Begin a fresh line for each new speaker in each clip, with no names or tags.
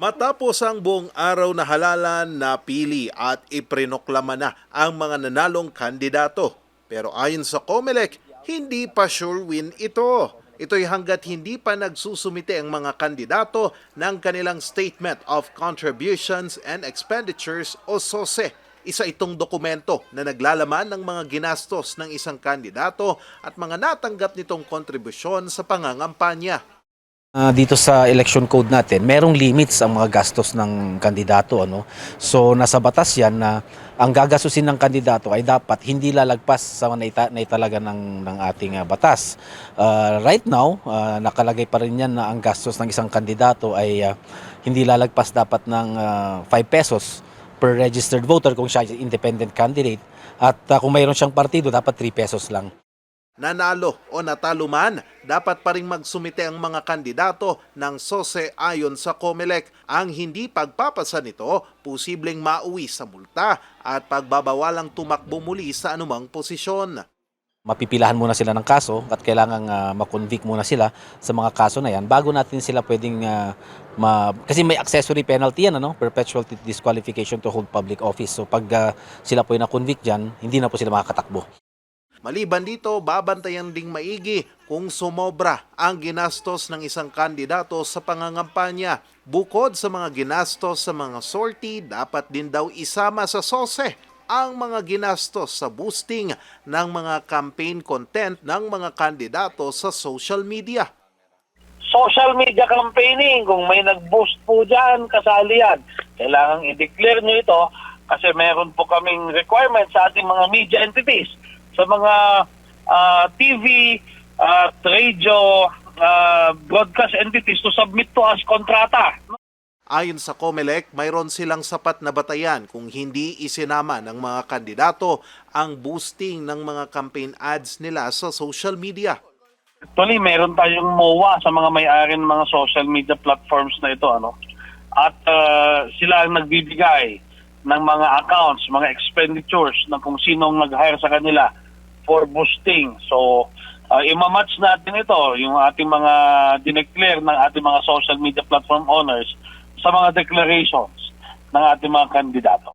Matapos ang buong araw na halalan, napili at iprinoklama na ang mga nanalong kandidato. Pero ayon sa COMELEC, hindi pa sure win ito. Ito'y hanggat hindi pa nagsusumite ang mga kandidato ng kanilang Statement of Contributions and Expenditures o SOSE. Isa itong dokumento na naglalaman ng mga ginastos ng isang kandidato at mga natanggap nitong kontribusyon sa pangangampanya.
Ah, dito sa election code natin, merong limits ang mga gastos ng kandidato ano. So nasa batas 'yan na ang gagastusin ng kandidato ay dapat hindi lalagpas sa naita, naitalaga ng ng ating ah, batas. Ah, right now, ah, nakalagay pa rin 'yan na ang gastos ng isang kandidato ay ah, hindi lalagpas dapat ng ah, 5 pesos per registered voter kung siya independent candidate at ah, kung mayroon siyang partido dapat 3 pesos lang.
Nanalo o natalo man, dapat pa rin magsumite ang mga kandidato ng SOSE ayon sa COMELEC. Ang hindi pagpapasa nito, posibleng mauwi sa multa at pagbabawalang tumakbo muli sa anumang posisyon.
mapipilahan muna sila ng kaso at kailangan uh, makonvict muna sila sa mga kaso na yan bago natin sila pwedeng ah, ma kasi may accessory penalty yan ano perpetual disqualification to hold public office so pag ah, sila po yung na-convict diyan hindi na po sila makakatakbo
Maliban dito, babantayan ding maigi kung sumobra ang ginastos ng isang kandidato sa pangangampanya. Bukod sa mga ginastos sa mga sortie, dapat din daw isama sa SOSE ang mga ginastos sa boosting ng mga campaign content ng mga kandidato sa social media.
social media campaigning, kung may nag-boost po dyan, kasali yan. Kailangan i-declare nyo ito kasi meron po kaming requirement sa ating mga media entities, sa mga ah, TV, at radio, ah, broadcast entities to submit to us kontrata.
Ayon sa COMELEC, mayroon silang sapat na batayan kung hindi isinama ng mga kandidato ang boosting ng mga campaign ads nila sa social media.
Actually, meron tayong MOA sa mga may-ari ng mga social media platforms na ito. ano At ah, sila ang nagbibigay ng mga accounts, mga expenditures na kung sinong nag-hire sa kanila for boosting. So, uh, imamatch natin ito, yung ating mga dineclare ng ating mga social media platform owners sa mga declarations ng ating mga kandidato.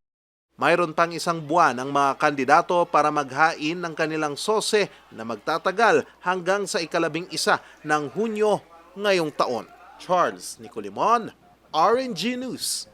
Mayroon pang isang buwan ang mga kandidato para maghain ng kanilang sose na magtatagal hanggang sa ikalabing isa ng Hunyo ngayong taon. Charles Nicolimon, RNG News.